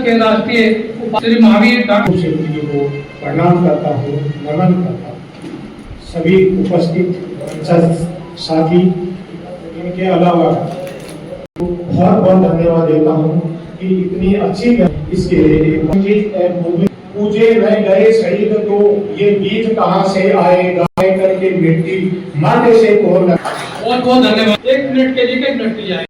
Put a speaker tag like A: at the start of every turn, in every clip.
A: के राष्ट्रीय श्री महावीर
B: को प्रणाम करता हूँ नमन करता सभी उपस्थित साथी इनके अलावा बहुत बहुत धन्यवाद। देता हूँ कि इतनी अच्छी इसके लिए पूजे रह गए शहीद तो ये बीज कहाँ से आएगा करके मिट्टी माथे से
A: बहुत बहुत धन्यवाद एक मिनट के लिए एक मिनट की जाएगी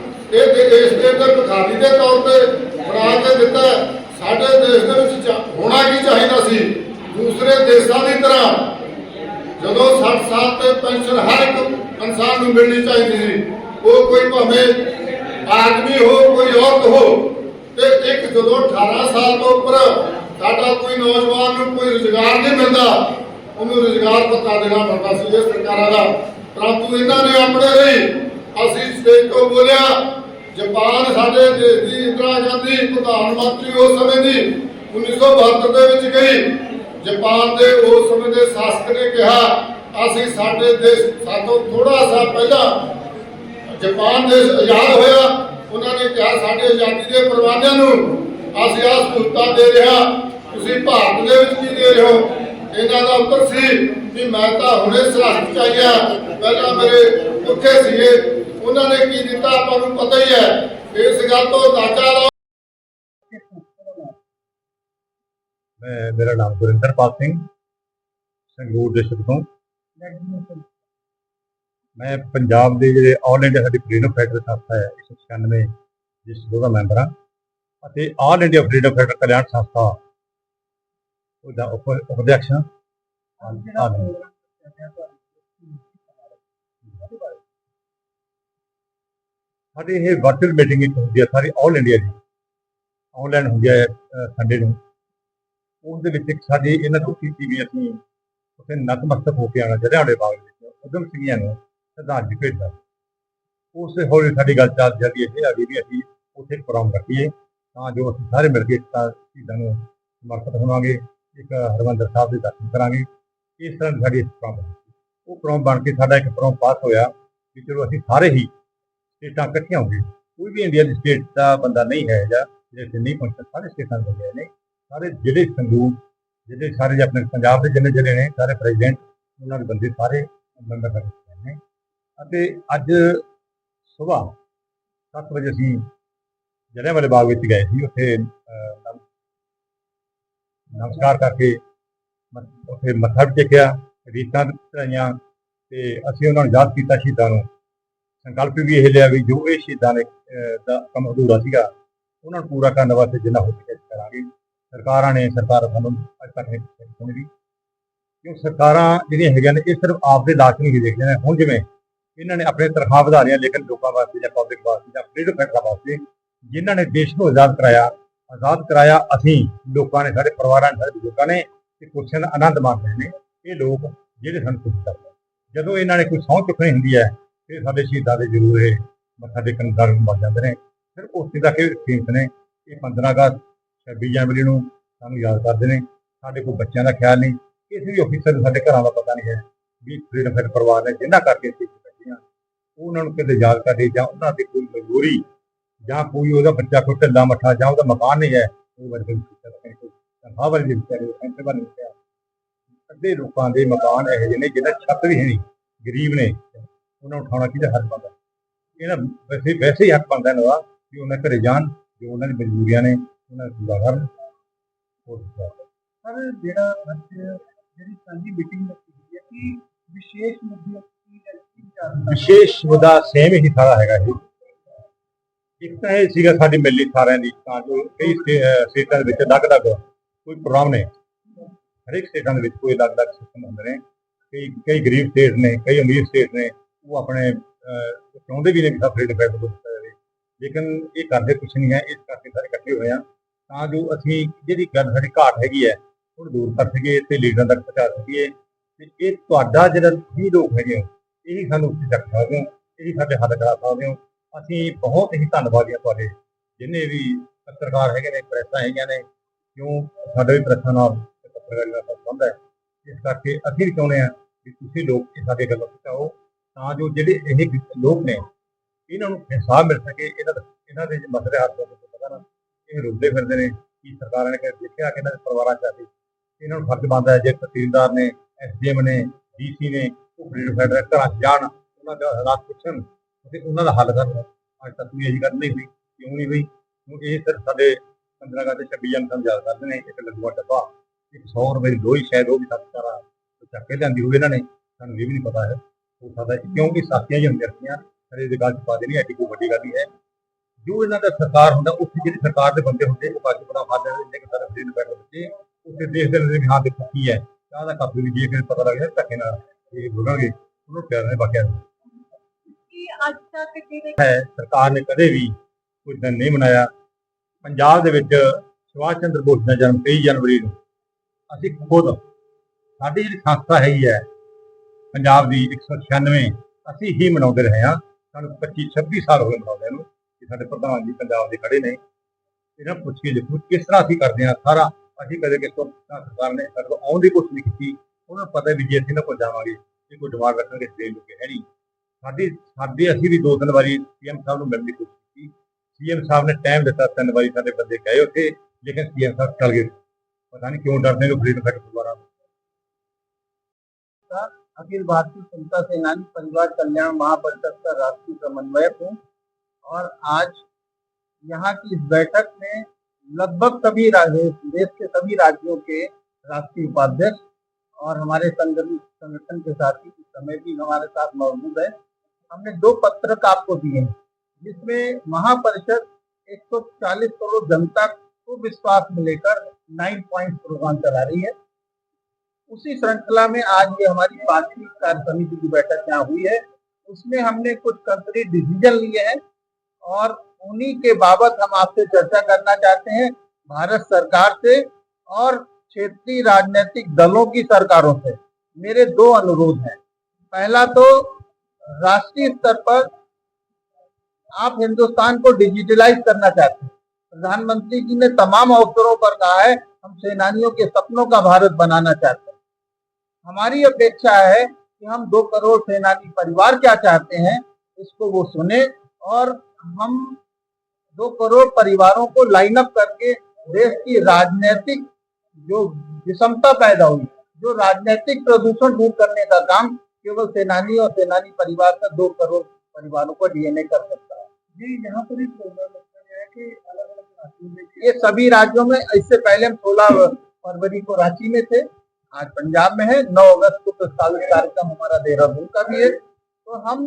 C: ਇਹ ਦੇ ਦੇਸ਼ ਦੇ ਅੰਦਰ ਭਿਖਾਰੀ ਦੇ ਤੌਰ ਤੇ ਬਣਾ ਕੇ ਦਿੱਤਾ ਸਾਡੇ ਦੇਸ਼ ਦੇ ਵਿੱਚ ਹੋਣਾ ਕੀ ਚਾਹੀਦਾ ਸੀ? ਦੂਸਰੇ ਦੇਸ਼ਾਂ ਦੀ ਤਰ੍ਹਾਂ ਜਦੋਂ 60 ਸਾਲ ਤੇ ਪੈਨਸ਼ਨ ਹਰ ਇੱਕ ਇਨਸਾਨ ਨੂੰ ਮਿਲਣੀ ਚਾਹੀਦੀ ਸੀ, ਉਹ ਕੋਈ ਭਾਵੇਂ ਆਦਮੀ ਹੋ, ਕੋਈ ਔਰਤ ਹੋ, ਤੇ ਇੱਕ ਜਦੋਂ 18 ਸਾਲ ਤੋਂ ਉੱਪਰ ਸਾਡਾ ਕੋਈ ਨੌਜਵਾਨ ਨੂੰ ਕੋਈ ਰੁਜ਼ਗਾਰ ਨਹੀਂ ਮਿਲਦਾ, ਉਹਨੂੰ ਰੁਜ਼ਗਾਰ ਪੱਤਾ ਦੇਣਾ ਪੈਂਦਾ ਸੀ। ਇਹ ਸਰਕਾਰਾਂ ਦਾ ਪਰੰਤੂ ਇਹਨਾਂ ਨੇ ਆਪਣੇ ਲਈ। ਅਸੀਂ ਸਟੇਜ ਤੋਂ ਬੋਲਿਆ ਜਾਪਾਨ ਸਾਡੇ ਦੇਸ਼ ਦੀ ਇੰਦਰਾ ਗਾਂਧੀ, ਪ੍ਰਧਾਨ ਮੰਤਰੀ ਉਸ ਸਮੇਂ ਦੀ 1972 ਦੇ ਵਿੱਚ ਗਈ। ਜਾਪਾਨ ਦੇ ਉਸ ਸਮੇਂ ਦੇ ਸ਼ਾਸਕ ਨੇ ਕਿਹਾ, ਅਸੀਂ ਸਾਡੇ ਦੇਸ਼, ਸਾਤੋਂ ਥੋੜਾ ਸਾ ਪਹਿਲਾਂ ਜਾਪਾਨ ਦੇਸ਼ ਆਜ਼ਾਦ ਹੋਇਆ। ਉਹਨਾਂ ਨੇ ਕਿਹਾ, ਸਾਡੇ ਆਜ਼ਾਦੀ ਦੇ ਪਰਵਾਨਿਆਂ ਨੂੰ ਅਸੀਂ ਆਹ ਸਹੂਲਤਾਂ ਦੇ ਰਿਹਾ ਤੁਸੀਂ ਭਾਰਤ ਦੇ ਵਿੱਚ ਕੀ ਦੇ ਰਹੇ ਹੋ। ਇਹਨਾਂ ਦਾ ਉੱਤਰ ਸੀ ਵੀ ਮੈਂ ਤਾਂ ਹੁਣੇ ਸਿਆਸਤ ਚ ਆਇਆ ਪਹਿਲਾਂ ਮੇਰੇ ਭੁੱਖੇ ਸੀਗੇ ਉਹਨਾਂ ਨੇ ਕੀ ਦਿੱਤਾ ਆਪਾਂ ਨੂੰ ਪਤਾ ਹੀ ਹੈ। ਇਸ ਗੱਲ ਤੋਂ ਅੰਦਾਜ਼ਾ ਲਾਓ
D: ਮੈਂ ਮੇਰਾ ਨਾਮ ਗੁਰਿੰਦਰਪਾਲ ਸਿੰਘ ਸੰਗਰੂਰ ਡਿਸਟ੍ਰਿਕਟ ਤੋਂ। ਮੈਂ ਪੰਜਾਬ ਦੇ ਜਿਹੜੇ ਆਲ ਇੰਡੀਆ ਸਾਡੀ ਫਰੀਡਮ ਫਾਈਟਰ ਸੰਸਥਾ ਹੈ 196 ਜਿਸ ਦਾ ਮੈਂਬਰ ਹਾਂ। ਅਤੇ ਆਲ ਇੰਡੀਆ ਫਰੀडम ਫਾਈਟਰ ਕਲਿਆਣ ਸੰਸਥਾ ਉਹਦਾ ਉਪਦੇਸ਼ ਹਾਂ। ਸਾਡੀ ਇਹ ਵਰਚੁਅਲ ਮੀਟਿੰਗ ਇੱਕ ਹੁੰਦੀ ਹੈ ਸਾਰੀ ਆਲ ਇੰਡੀਆ ਦੀ। ਆਨਲਾਈਨ ਹੁੰਦੀ ਹੈ ਸੰਡੇ ਨੂੰ। ਉਸ ਦੇ ਵਿੱਚ ਇੱਕ ਸਾਡੀ ਇਹਨਾਂ ਤੋਂ ਕੀਤੀ ਵੀ ਅਸੀਂ ਉੱਥੇ ਨਤਮਸਤਕ ਹੋ ਕੇ ਆਉਣਾ, ਜਲਿਆਂਵਾਲੇ ਬਾਗ ਵਿੱਚ। ਉਦਮ ਸਿੰਘੀਆਂ ਨੂੰ ਸ਼ਰਧਾਂਜਲੀ ਭੇਜਦਾ। ਉਸ ਹੌਲੀ ਸਾਡੀ ਗੱਲ ਚੱਲ ਜਾਂਦੀ ਹੈ ਆ ਵੀ ਵੀ ਅਸੀਂ ਉੱਥੇ ਪ੍ਰੋਗਰਾਮ ਰੱਖੀਏ, ਤਾਂ ਜੋ ਅਸੀਂ ਸਾਰੇ ਮਿਲ ਕੇ ਤਾਂ ਸ਼ਹੀਦਾਂ ਨੂੰ ਸਮਰਪਿਤ ਹੋਵਾਂਗੇ, ਇੱਕ ਹਰਮੰਦਰ ਸਾਹਿਬ ਦੇ ਦਰਸ਼ਨ ਕਰਾਂਗੇ। ਇਸ ਤਰ੍ਹਾਂ ਦੀ ਸਾਡੀ ਪ੍ਰੋਗਰਾਮ ਹੈ। ਉਹ ਪ੍ਰੋਗਰਾਮ ਬਣ ਕੇ ਸਾਡਾ ਇੱਕ ਪ੍ਰੋਗਰਾਮ ਪਾਸ ਹੋਇਆ ਕਿ ਚਲੋ ਅਸੀਂ ਸਾਰੇ ਹੀ ਸਟੇਟਾਂ ਇਕੱਠੀਆਂ ਹੋ ਗਈਆਂ। ਕੋਈ ਵੀ ਇੰਡੀਆ ਦੀ ਸਟੇਟ ਦਾ ਬੰਦਾ ਨਹੀਂ ਹੈ ਜਾਂ ਜਿਹੜੇ ਇੱਥੇ ਨਹੀਂ ਪਹੁੰਚਦਾ ਸਾਰੇ ਸਟੇਟਾਂ ਦੇ ਬੰਦੇ ਨੇ ਸਾਰੇ ਜਿਹੜੇ ਸੰਗਰੂਰ ਜਿਹੜੇ ਸਾਰੇ ਆਪਣੇ ਪੰਜਾਬ ਦੇ ਜਿੰਨੇ ਜਿਹੜੇ ਨੇ ਸਾਰੇ ਪ੍ਰੈਜ਼ੀਡੈਂਟ ਉਹਨਾਂ ਦੇ ਬੰਦੇ ਸਾਰੇ ਮੈਂਬਰ ਬਣੇ ਨੇ। ਅਤੇ ਅੱਜ ਸਵੇਰ 7 ਵਜੇ ਅਸੀਂ ਜਲਿਆਂਵਾਲੇ ਬਾਗ ਵਿੱਚ ਗਏ ਸੀ ਉੱਥੇ ਅਹ, ਨਮਸਕਾਰ ਕਰਕੇ ਉੱਥੇ ਮੱਥਾ ਵੀ ਟੇਕਿਆ ਰੀਤਾਂ ਚੜਾਈਆਂ ਤੇ ਅਸੀਂ ਉਹਨਾਂ ਨੂੰ ਯਾਦ ਕੀਤਾ ਸ਼ਹੀਦਾਂ ਨੂੰ। ਸੰਕਲਪ ਵੀ ਇਹ ਲਿਆ ਵੀ ਜੋ ਇਹ ਸ਼ਹੀਦਾਂ ਨੇ ਅਹ, ਦਾ ਕੰਮ ਅਧੂਰਾ ਸੀਗਾ ਉਹਨਾਂ ਨੂੰ ਪੂਰਾ ਕਰਨ ਵਾਸਤੇ ਜਿੰਨਾ ਹੋ ਸਕੇ ਕਰਾਂਗੇ। ਸਰਕਾਰਾਂ ਨੇ ਸਰਕਾਰ ਸਾਨੂੰ ਅੱਜ ਤੱਕ ਨਹੀਂ ਸੁਣੀ ਦੀ ਕਿਉਂ ਸਰਕਾਰਾਂ ਜਿਹੜੀਆਂ ਹੈਗੀਆਂ ਨੇ ਇਹ ਸਿਰਫ ਆਪ ਦੇ ਲਾਸ਼ ਨਹੀਂ ਦੇਖਦੇ ਨੇ। ਹੁਣ ਜਿਵੇਂ ਇਹਨਾਂ ਨੇ ਆਪਣੇ ਤਨਖਾਹ ਵਧਾ ਲਿਆ ਲੇਕਿਨ ਲੋਕਾਂ ਵਾਸਤੇ ਜਾਂ ਪਬਲਿਕ ਵਾਸਤੇ ਜਾਂ ਫਰੀडम ਫਾਈਟਰ ਵਾਸਤੇ ਜਿਨ੍ਹਾਂ ਨੇ ਦੇਸ਼ ਨੂੰ ਆਜ਼ਾਦ ਕਰਾਇਆ ਆਜ਼ਾਦ ਕਰਾਇਆ ਅਸੀਂ ਲੋਕਾਂ ਨੇ ਸਾਡੇ ਪਰਿਵਾਰਾਂ ਨੇ ਸਾਡੇ ਬਜ਼ੁਰਗਾਂ ਨੇ ਇਹ ਕੁਰਸੀਆਂ ਦਾ ਆਨੰਦ ਮਾਣ ਰਹੇ ਨੇ। ਇਹ ਲੋਕ ਜਿਹੜੇ ਸਾਨੂੰ ਖੁਸ਼ ਕਰਦੇ ਜਦੋਂ ਇਹਨਾਂ ਨੇ ਕੋਈ ਸਹੁੰ ਚੁੱਕਣੀ ਹੁੰਦੀ ਹੈ ਫਿਰ ਸਾਡੇ ਸ਼ਹੀਦਾਂ ਦੇ ਜ਼ਰੂਰ ਇਹ ਮੱਥਾ ਟੇਕਣ ਕਾਰਨ ਬਣ ਜਾਂਦੇ ਨੇ। ਫਿਰ ਉਸ ਦਾ ਕਿ ਕੀਮਤ ਨੇ, ਇਹ 15 ਅਗਸਤ 26 ਜਨਵਰੀ ਨੂੰ ਸਾਨੂੰ ਯਾਦ ਕਰਦੇ ਨੇ। ਸਾਡੇ ਕੋਲ ਬੱਚਿਆਂ ਦਾ ਖਿਆਲ ਨਹੀਂ, ਕਿਸੇ ਵੀ ਅਫੀਸਰ ਨੂੰ ਸਾਡੇ ਘਰਾਂ ਦਾ ਪਤਾ ਨਹੀਂ ਹੈ ਵੀ ਫਰੀडम ਫਾਈਟਰ ਪਰਿਵਾਰ ਨੇ ਜਿੰਨਾ ਕਰਕੇ ਅਸੀਂ ਇੱਥੇ ਉਹਨਾਂ ਨੂੰ ਕਿਤੇ ਯਾਦ ਕਰਦੇ ਜਾਂ ਉਹਨਾਂ ਦੀ ਕੋਈ ਮਜਬੂਰੀ ਜਾਂ ਕੋਈ ਉਹਦਾ ਬੱਚਾ ਕੋਈ ਢਿੱਲਾ ਮੱਠਾ ਜਾਂ ਉਹਦਾ ਮਕਾਨ ਨਹੀਂ ਹੈ, ਉਹ ਵਰਗੇ ਕੋਈ ਤਨਖਾਹ ਵਾਲੇ ਦੇ ਵਿਚਾਰੇ ਸੈਂਟਰ ਵਾਲੇ ਵਿਚਾਰੇ ਅੱਧੇ ਲੋਕਾਂ ਦੇ ਮਕਾਨ ਇਹੋ ਜਿਹੇ ਨੇ ਜਿਹਦਾ ਛੱਤ ਵੀ ਹੈ ਨਹੀਂ, ਗਰੀਬ ਨੇ। ਉਹਨਾਂ ਨੂੰ ਉਠਾਉਣਾ ਕਿਹਦਾ ਹੱਕ ਬਣਦਾ ਇਹਨਾਂ ਵੈਸੇ ਵੈਸੇ ਹੀ ਹੱਕ ਬਣਦਾ ਇਹਨਾਂ ਦਾ ਕਿ ਉਹਨਾਂ ਘਰੇ ਜਾਣ ਜੋ ਉਹਨਾਂ ਦੀ ਮਜਬੂਰੀਆਂ ਨੇ ਉਹਨਾਂ ਨੂੰ ਪੂਰਾ ਕਰਨ। ਹੋਰ
B: ਸਰ ਜਿਹੜਾ ਅੱਜ ਜਿਹੜੀ ਸਾਡੀ ਮੀਟਿੰਗ ਰੱਖੀ ਗਈ ਹੈ ਕਿ ਵਿਸ਼ੇਸ਼ ਮੁੱਦੇ ਕੀ ਕੀ ਵਿਚਾਰ
D: ਵਿਸ਼ੇਸ਼ ਮੁੱਦਾ ਸੇਮ ਹੀ ਸਾਰਾ ਹੈਗਾ ਇਹ ਇੱਕ ਤਾਂ ਇਹ ਸੀਗਾ ਸਾਡੀ ਮਿਲਣੀ ਸਾਰਿਆਂ ਦੀ ਤਾਂ ਜੋ ਕਈ ਸਟੇਟਾਂ ਦੇ ਵਿੱਚ ਅਲੱਗ-ਅਲੱਗ ਕੋਈ ਪ੍ਰੋਗਰਾਮ ਨੇ। ਹਰੇਕ ਸਟੇਟਾਂ ਦੇ ਵਿੱਚ ਕੋਈ ਅਲੱਗ-ਅਲੱਗ ਸਿਸਟਮ ਹੁੰਦੇ ਨੇ। ਕਈ ਕਈ ਗਰੀਬ ਸਟੇਟ ਨੇ ਕਈ ਅਮੀਰ ਸਟੇਟ ਨੇ। ਉਹ ਆਪਣੇ ਚਾਹੁੰਦੇ ਵੀ ਨੇ ਕਿ ਸਭ ਫਰੀडम ਫਾਈਟਰ ਜਾਵੇ ਲੇਕਿਨ ਇਹ ਕਰਦੇ ਕੁਝ ਨਹੀਂ ਹੈ, ਇਸ ਕਰਕੇ ਸਾਰੇ ਇਕੱਠੇ ਹੋਏ ਆ ਤਾਂ ਜੋ ਅਸੀਂ ਜਿਹੜੀ ਗੱਲ ਸਾਡੀ ਘਾਟ ਹੈਗੀ ਹੈ, ਉਹਨੂੰ ਦੂਰ ਕਰ ਸਕੀਏ, ਤੇ ਲੀਡਰਾਂ ਤੱਕ ਪਹੁੰਚਾ ਸਕੀਏ। ਤੇ ਇਹ ਤੁਹਾਡਾ ਜਿਹੜਾ ਤੁਸੀਂ ਲੋਕ ਹੈਗੇ ਹੋ, ਇਹੀ ਸਾਨੂੰ ਉੱਤੇ ਚੱਕ ਸਕਦੇ ਹੋ, ਇਹੀ ਸਾਡੇ ਹੱਥ ਕਰਾ ਸਕਦੇ ਹੋ। ਅਸੀਂ ਬਹੁਤ ਹੀ ਧੰਨਵਾਦੀ ਹਾਂ ਤੁਹਾਡੇ, ਜਿੰਨੇ ਵੀ ਪੱਤਰਕਾਰ ਹੈਗੇ ਨੇ, ਪ੍ਰੈਸਾਂ ਹੈਗੀਆਂ ਨੇ, ਕਿਉਂ ਸਾਡੇ ਵੀ ਪ੍ਰੈਸਾਂ ਨਾਲ ਪੱਤਰਕਾਰੀ ਨਾਲ ਸੰਬੰਧ ਹੈ। ਇਸ ਕਰਕੇ ਅਸੀਂ ਵੀ ਚਾਹੁੰਦੇ ਹਾਂ ਕਿ ਤੁਸੀਂ ਲੋਕ ਇਹ ਸਾਡੇ ਗੱਲਾਂ ਪਹੁੰਚਾਓ। ਤਾਂ ਜੋ ਜਿਹੜੇ ਇਹ ਲੋਕ ਨੇ, ਇਹਨਾਂ ਨੂੰ ਹਿਸਾਬ ਮਿਲ ਸਕੇ, ਇਹਨਾਂ ਦਾ ਇਹਨਾਂ ਦੇ ਮਸਲੇ ਹੱਲ ਹੋ ਸਕੇ ਪਤਾ ਨਾ ਇਹ ਰੁੱਦੇ ਫਿਰਦੇ ਨੇ, ਕਿ ਸਰਕਾਰਾਂ ਨੇ ਕਿ ਦੇਖਿਆ ਕਿ ਇਹਨਾਂ ਦੇ ਪਰਿਵਾਰਾਂ ਚ ਆ ਕੇ ਇਹਨਾਂ ਨੂੰ ਫਰਜ਼ ਬਣਦਾ ਹੈ ਜੇ ਤਹਿਸੀਲਦਾਰ ਨੇ, ਐਸਡੀਐਮ ਨੇ, ਡੀਸੀ ਨੇ, ਉਹ ਫਰੀਡਮ ਘਰਾਂ 'ਚ ਜਾਣ, ਉਹਨਾਂ ਦੇ ਹਾਲਾਤ ਪੁੱਛਣ ਅਤੇ ਉਹਨਾਂ ਦਾ ਹੱਲ ਕਰਨ। ਅੱਜ ਤੱਕ ਵੀ ਇਹੀ ਗੱਲ ਨਹੀਂ ਹੋਈ, ਕਿਉਂ ਨਹੀਂ ਹੋਈ? ਕਿਉਂਕਿ ਇਹ ਸਿਰਫ ਸਾਡੇ 15 ਅਗਸਤ ਤੇ 26 ਜਨਮ ਯਾਦ ਕਰਦੇ ਨੇ, ਇੱਕ ਲੱਡੂਆ ਡੱਬਾ, ਇੱਕ 100 ਰੁਪਏ ਦੀ ਲੋਈ ਸ਼ਾਇਦ ਉਹ ਵੀ ਸੱਤ ਸਰਕਾਰਾਂ ਚੱਕ ਕੇ ਲਿਆਂਦੀ ਹੋਵੇ ਇਹਨਾਂ ਨੇ, ਸਾਨੂੰ ਇਹ ਵੀ ਨਹੀਂ ਪਤਾ ਹੈ। ਹੋ ਸਕਦਾ ਹੈ ਕਿਉਂਕਿ ਸਾਥੀਆਂ ਹੀ ਹੁੰਦੀਆਂ ਰਹੀਆਂ ਦੀ ਗੱਲ ਪਾ ਦੇਣੀ ਐਡੀ ਕੋਈ ਵੱਡੀ ਗੱਲ ਨਹੀਂ ਹੈ। ਜੋ ਇਹਨਾਂ ਦਾ ਸਰਕਾਰ ਹੁੰਦਾ ਉੱਥੇ ਜਿਹੜੀ ਸਰਕਾਰ ਦੇ ਬੰਦੇ ਹੁੰਦੇ ਉਹ ਕਾਜੀ ਬਣਾ ਫਾਦੇ ਨੇ ਕਿ ਸਾਰੇ ਫਰੀਡ ਬੈਠ ਬੱਚੇ ਉੱਥੇ ਦੇਖਦੇ ਨੇ ਵੀ ਹਾਂ ਦੇਖੋ ਕੀ ਹੈ। ਚਾਹ ਦਾ ਕੱਪ ਵੀ ਜੇ ਕੇ ਪਤਾ ਲੱਗ ਜਾਂਦਾ ਧੱਕੇ ਨਾਲ ਇਹ ਬੋਲਾਂਗੇ ਉਹਨੂੰ ਪਿਆਰ ਨੇ ਬਾਕਿਆ
E: ਕਿ ਅੱਜ ਤੱਕ ਜਿਹੜੇ
D: ਹੈ ਸਰਕਾਰ ਨੇ ਕਦੇ ਵੀ ਕੋਈ ਦਿਨ ਨਹੀਂ ਮਨਾਇਆ। ਪੰਜਾਬ ਦੇ ਵਿੱਚ ਸੁਭਾਸ਼ ਚੰਦਰ ਬੋਸ ਦਾ ਜਨਮ 23 ਜਨਵਰੀ ਨੂੰ। ਅਸੀਂ ਖੁਦ ਸਾਡੀ ਜਿਹੜੀ ਸੰਸਥਾ ਹੈਗੀ ਹੈ ਪੰਜਾਬ ਦੀ 196 ਅਸੀਂ ਹੀ ਮਨਾਉਂਦੇ ਰਹੇ ਹਾਂ। ਸਾਨੂੰ 25 26 ਸਾਲ ਹੋ ਗਏ ਮਨਾਉਂਦੇ ਨੂੰ ਕਿ ਸਾਡੇ ਪ੍ਰਧਾਨ ਜੀ ਪੰਜਾਬ ਦੇ ਖੜੇ ਨੇ। ਇਹਨਾਂ ਪੁੱਛੀਏ ਲਿਖੋ ਕਿਸ ਤਰ੍ਹਾਂ ਅਸੀਂ ਕਰਦੇ ਹਾਂ ਸਾਰਾ, ਅਸੀਂ ਕਦੇ ਕਿਸ ਤੋਂ ਸਰਕਾਰ ਨੇ ਸਾਡੇ ਤੋਂ ਆਉਣ ਦੀ ਨਹੀਂ ਕੀਤੀ। ਉਹਨਾਂ ਨੂੰ ਪਤਾ ਵੀ ਜੇ ਅਸੀਂ ਨਾ ਕੋਲ ਜਾਵਾਂਗੇ ਇਹ ਕੋਈ ਡਿਮਾਂਡ ਰੱਖਣਗੇ ਦੇ ਲੋਕੇ ਹੈ ਨਹੀਂ। ਸਾਡੀ, ਸਾਡੇ ਅਸੀਂ ਵੀ ਦੋ ਤਿੰਨ ਵਾਰੀ ਸੀਐਮ ਸਾਹਿਬ ਨੂੰ ਮਿਲਣ ਦੀ ਕੋਸ਼ਿਸ਼ ਕੀਤੀ। ਸੀਐਮ ਸਾਹਿਬ ਨੇ ਟਾਈਮ ਦਿੱਤਾ, ਤਿੰਨ ਵਾਰੀ ਸਾਡੇ ਬੰਦੇ ਗਏ ਉੱਥੇ, ਲੇਕਿਨ ਸੀਐਮ ਸਾਹਿਬ ਟਲ ਗਏ। ਪਤਾ ਨਹੀਂ ਕਿਉਂ ਡਰਦੇ ਨੇ ਫਰੀਡ ਫੈਕਟ ਦੁਬਾਰਾ
F: अखिल भारतीय जनता सेनानी परिवार कल्याण महापरिषद का राष्ट्रीय समन्वयक हूँ और आज यहाँ की इस बैठक में लगभग सभी देश के सभी राज्यों के राष्ट्रीय उपाध्यक्ष और हमारे संगठन संगठन के साथी इस समय भी हमारे साथ मौजूद है। हमने दो पत्रक आपको दिए हैं, जिसमें महापरिषद 140 करोड़ जनता को विश्वास में लेकर नाइन पॉइंट प्रोग्राम चला रही है। उसी श्रृंखला में आज ये हमारी पांचवी कार्य समिति की बैठक यहाँ हुई है। उसमें हमने कुछ कंक्रीट डिसीज़न लिए हैं और उन्हीं के बाबत हम आपसे चर्चा करना चाहते हैं भारत सरकार से और क्षेत्रीय राजनीतिक दलों की सरकारों से। मेरे दो अनुरोध हैं। पहला तो राष्ट्रीय स्तर पर आप हिंदुस्तान को डिजिटलाइज करना चाहते हैं। प्रधानमंत्री जी ने तमाम अवसरों पर कहा है, हम सेनानियों के सपनों का भारत बनाना चाहते हैं। हमारी अपेक्षा है कि हम दो करोड़ सेनानी परिवार क्या चाहते हैं इसको वो सुने और हम दो करोड़ परिवारों को लाइन अप करके देश की राजनीतिक जो विषमता पैदा हुई जो राजनीतिक प्रदूषण दूर करने का काम केवल सेनानी और सेनानी परिवार का दो करोड़ परिवारों को डीएनए कर सकता है। जी यहाँ पर एक प्रोग्राम गया है कि अलग अलग राज्यों में ये सभी राज्यों में इससे पहले हम सोलह फरवरी को रांची में थे आज पंजाब में है 9 अगस्त को प्रस्तावित कार्यक्रम हमारा देहरादून का भी है। तो हम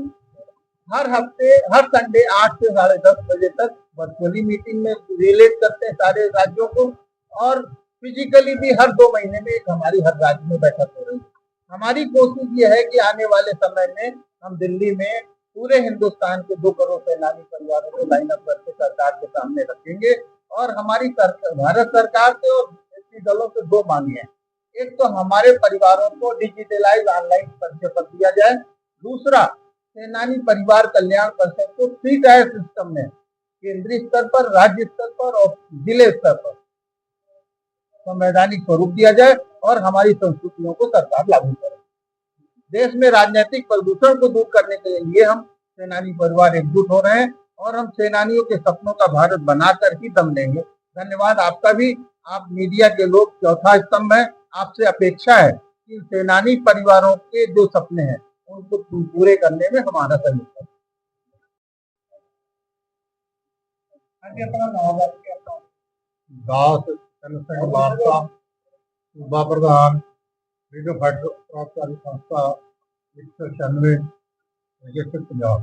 F: हर हफ़्ते, हर संडे आठ से साढ़े दस बजे तक वर्चुअली मीटिंग में रिलेट करते हैं सारे राज्यों को और फिजिकली भी हर दो महीने में एक हमारी हर राज्य में बैठक हो रही है। हमारी कोशिश ये है कि आने वाले समय में हम दिल्ली में पूरे हिंदुस्तान के दो करोड़ सैलानी परिवारों को लाइन अप करके सरकार के सामने रखेंगे और हमारी भारत सरकार से और दलों से दो मांगे हैं। एक तो हमारे परिवारों को डिजिटलाइज ऑनलाइन प्रक्षेपण दिया जाए। दूसरा, सेनानी परिवार कल्याण परिषद को थ्री टायर सिस्टम में केंद्रीय स्तर पर, राज्य स्तर पर और ज़िले स्तर पर संवैधानिक स्वरूप दिया जाए और हमारी संस्कृतियों को सरकार लागू करे। देश में राजनीतिक प्रदूषण को दूर करने के लिए हम सेनानी परिवार एकजुट हो रहे हैं और हम सेनानियों के सपनों का भारत बनाकर ही दम लेंगे। धन्यवाद आपका भी। आप मीडिया के लोग चौथा स्तंभ है। आपसे अपेक्षा है कि सेनानी परिवारों के जो सपने हैं उनको पूरे करने में हमारा सहयोग करें।
B: दास जनसंघ
F: वार्ता सूबा प्रधान
B: रेडियो भट्ट संस्था एक सौ छियानवे रजिस्टर पंजाब।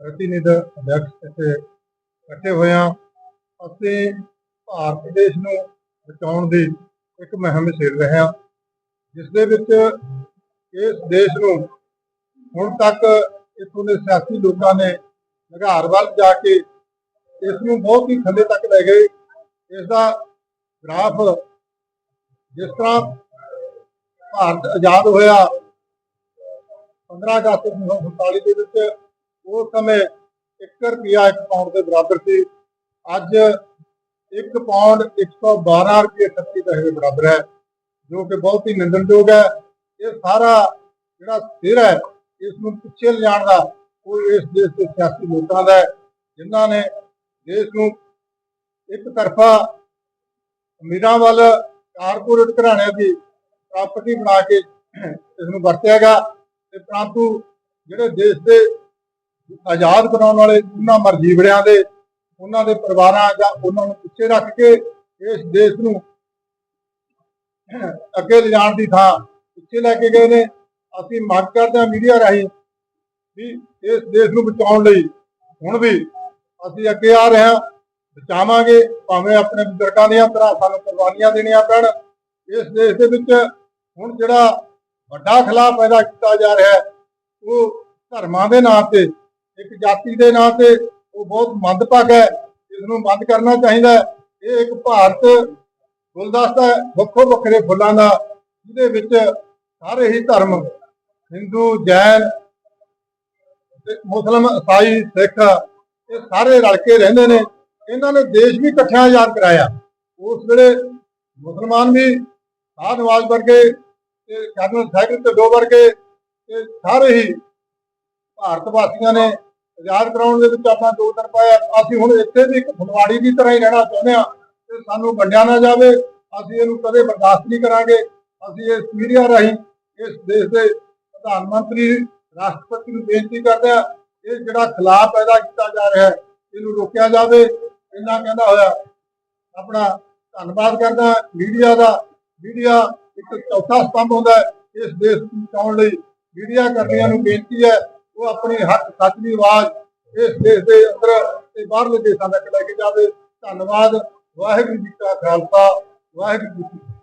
B: ਪ੍ਰਤੀਨਿਧ ਅਧਿਕਸ਼ ਇੱਥੇ ਇਕੱਠੇ ਹੋਏ ਹਾਂ। ਅਸੀਂ ਭਾਰਤ ਦੇਸ਼ ਨੂੰ ਬਚਾਉਣ ਦੀ ਇੱਕ ਮੁਹਿੰਮ ਛੇੜ ਰਹੇ ਹਾਂ, ਜਿਸ ਦੇ ਵਿੱਚ ਇਸ ਦੇਸ਼ ਨੂੰ ਹੁਣ ਤੱਕ ਇੱਥੋਂ ਦੇ ਸਿਆਸੀ ਲੋਕਾਂ ਨੇ ਲਗਾਰ ਵੱਲ ਜਾ ਕੇ ਇਸ ਨੂੰ ਬਹੁਤ ਹੀ ਥੱਲੇ ਤੱਕ ਲੈ ਗਏ। ਇਸ ਦਾ ਗ੍ਰਾਫ ਜਿਸ ਤਰ੍ਹਾਂ ਭਾਰਤ ਆਜ਼ਾਦ ਹੋਇਆ 15 ਅਗਸਤ 1947 ਦੇ ਵਿੱਚ ਉਸ ਸਮੇਂ 1 ਰੁਪਿਆ 1 ਪਾਉਂਡ ਦੇ ਬਰਾਬਰ ਸੀ। ਅੱਜ 1 ਪਾਉਂਡ 112 ਰੁਪਏ 38 ਪੈਸੇ ਦੇ ਬਰਾਬਰ ਹੈ, ਜੋ ਕਿ ਬਹੁਤ ਹੀ ਨਿੰਦਣਯੋਗ ਹੈ। ਇਹ ਸਾਰਾ ਜਿਹੜਾ ਸਿਰ ਹੈ, ਇਸ ਨੂੰ ਪਿੱਛੇ ਲਿਜਾਣ ਦਾ ਕੋਈ ਇਸ ਦੇਸ਼ ਦੇ ਸਿਆਸੀ ਲੋਕਾਂ ਦਾ ਜਿਨ੍ਹਾਂ ਨੇ ਦੇਸ਼ ਨੂੰ ਇੱਕ ਤਰਫਾ ਅਮੀਰਾਂ ਵੱਲ ਕਾਰਪੋਰੇਟ ਘਰਾਣਿਆਂ ਦੀ ਪ੍ਰਾਪਰਟੀ ਬਣਾ ਕੇ ਇਸ ਨੂੰ ਵਰਤਿਆਗਾ ਤੇ ਪਰੰਤੂ ਜਿਹੜੇ ਦੇਸ਼ ਦੇ ਆਜ਼ਾਦ ਕਰਾਉਣ ਵਾਲੇ ਉਹਨਾਂ ਮਰਜੀਵੜਿਆਂ ਦੇ, ਉਹਨਾਂ ਦੇ ਪਰਿਵਾਰਾਂ ਜਾਂ ਉਹਨਾਂ ਨੂੰ ਪਿੱਛੇ ਰੱਖ ਕੇ ਇਸ ਦੇਸ਼ ਨੂੰ ਅੱਗੇ ਲਿਜਾਣ ਦੀ ਥਾਂ ਪਿੱਛੇ ਲੈ ਕੇ ਗਏ ਨੇ। ਅਸੀਂ ਮੰਗ ਕਰਦੇ ਹਾਂ ਮੀਡੀਆ ਰਾਹੀਂ ਵੀ ਇਸ ਦੇਸ਼ ਨੂੰ ਬਚਾਉਣ ਲਈ ਹੁਣ ਵੀ ਅਸੀਂ ਅੱਗੇ ਆ ਰਹੇ ਹਾਂ। ਬਚਾਵਾਂਗੇ, ਭਾਵੇਂ ਆਪਣੇ ਬਜ਼ੁਰਗਾਂ ਦੀਆਂ ਤਰ੍ਹਾਂ ਸਾਨੂੰ ਕੁਰਬਾਨੀਆਂ ਦੇਣੀਆਂ ਪੈਣ। ਇਸ ਦੇਸ਼ ਦੇ ਵਿੱਚ ਹੁਣ ਜਿਹੜਾ ਵੱਡਾ ਖਿਲਾਫ ਪੈਦਾ ਕੀਤਾ ਜਾ ਰਿਹਾ ਹੈ, ਉਹ ਧਰਮਾਂ ਦੇ ਨਾਂ ਤੇ ਇੱਕ ਜਾਤੀ ਦੇ ਨਾਂ ਤੇ ਉਹ ਬਹੁਤ ਮੰਦਭਾਗਾ ਹੈ ਇਸ ਨੂੰ ਬੰਦ ਕਰਨਾ ਚਾਹੀਦਾ ਹੈ। ਇਹ ਇੱਕ ਭਾਰਤ ਗੁਲਦਸਤਾ ਹੈ, ਵੱਖੋ ਵੱਖਰੇ ਫੁੱਲਾਂ ਦਾ, ਜਿਹਦੇ ਵਿੱਚ ਸਾਰੇ ਹੀ ਧਰਮ, ਹਿੰਦੂ, ਜੈਨ ਤੇ ਮੁਸਲਮ ਈਸਾਈ ਸਿੱਖ, ਇਹ ਸਾਰੇ ਰਲ ਕੇ ਰਹਿੰਦੇ ਨੇ। ਇਹਨਾਂ ਨੇ ਦੇਸ਼ ਵੀ ਇਕੱਠਿਆਂ ਆਜ਼ਾਦ ਕਰਾਇਆ। ਉਸ ਵੇਲੇ ਮੁਸਲਮਾਨ ਵੀ ਸਾਹ ਨਵਾਜ਼ ਵਰਗੇ ਤੇ ਕਰਨਲ ਸੈਕਟਰੀ ਤੇ ਦੋ ਵਰਗੇ ਤੇ ਸਾਰੇ ਹੀ ਭਾਰਤ ਵਾਸੀਆਂ ਨੇ ਆਜ਼ਾਦ ਕਰਾਉਣ ਦੇ ਵਿੱਚ ਆਪਣਾ ਯੋਗਦਾਨ ਪਾਇਆ ਅਸੀਂ ਹੁਣ ਇੱਥੇ ਵੀ ਇੱਕ ਫੁਲਵਾੜੀ ਦੀ ਤਰ੍ਹਾਂ ਹੀ ਰਹਿਣਾ ਚਾਹੁੰਦੇ ਹਾਂ ਤੇ ਸਾਨੂੰ ਵੰਡਿਆ ਨਾ ਜਾਵੇ। ਅਸੀਂ ਇਹਨੂੰ ਕਦੇ ਬਰਦਾਸ਼ਤ ਨਹੀਂ ਕਰਾਂਗੇ। ਅਸੀਂ ਇਸ ਮੀਡੀਆ ਰਾਹੀਂ ਇਸ ਦੇਸ਼ ਦੇ ਪ੍ਰਧਾਨ ਮੰਤਰੀ, ਰਾਸ਼ਟਰਪਤੀ ਨੂੰ ਬੇਨਤੀ ਕਰਦੇ ਹਾਂ, ਇਹ ਜਿਹੜਾ ਖਿਲਾਫ ਪੈਦਾ ਕੀਤਾ ਜਾ ਰਿਹਾ ਹੈ, ਇਹਨੂੰ ਰੋਕਿਆ ਜਾਵੇ। ਇੰਨਾ ਕਹਿੰਦਾ ਹੋਇਆ। ਆਪਣਾ ਧੰਨਵਾਦ ਕਰਦਾ ਮੀਡੀਆ ਦਾ। ਮੀਡੀਆ ਇੱਕ ਚੌਥਾ ਸਤੰਭ ਹੁੰਦਾ ਹੈ। ਇਸ ਦੇਸ਼ ਨੂੰ ਬਚਾਉਣ ਲਈ ਮੀਡੀਆ ਕਰਮੀਆਂ ਨੂੰ ਬੇਨਤੀ ਹੈ। ਉਹ ਆਪਣੀ ਹੱਕ ਸੱਚ ਦੀ ਆਵਾਜ਼ ਇਸ ਦੇਸ਼ ਦੇ ਅੰਦਰ ਤੇ ਬਾਹਰਲੇ ਦੇਸ਼ਾਂ ਤੱਕ ਲੈ ਕੇ ਜਾਵੇ। ਧੰਨਵਾਦ। ਵਾਹਿਗੁਰੂ ਜੀ ਕਾ ਖਾਲਸਾ। ਵਾਹਿਗੁਰੂ ਜੀ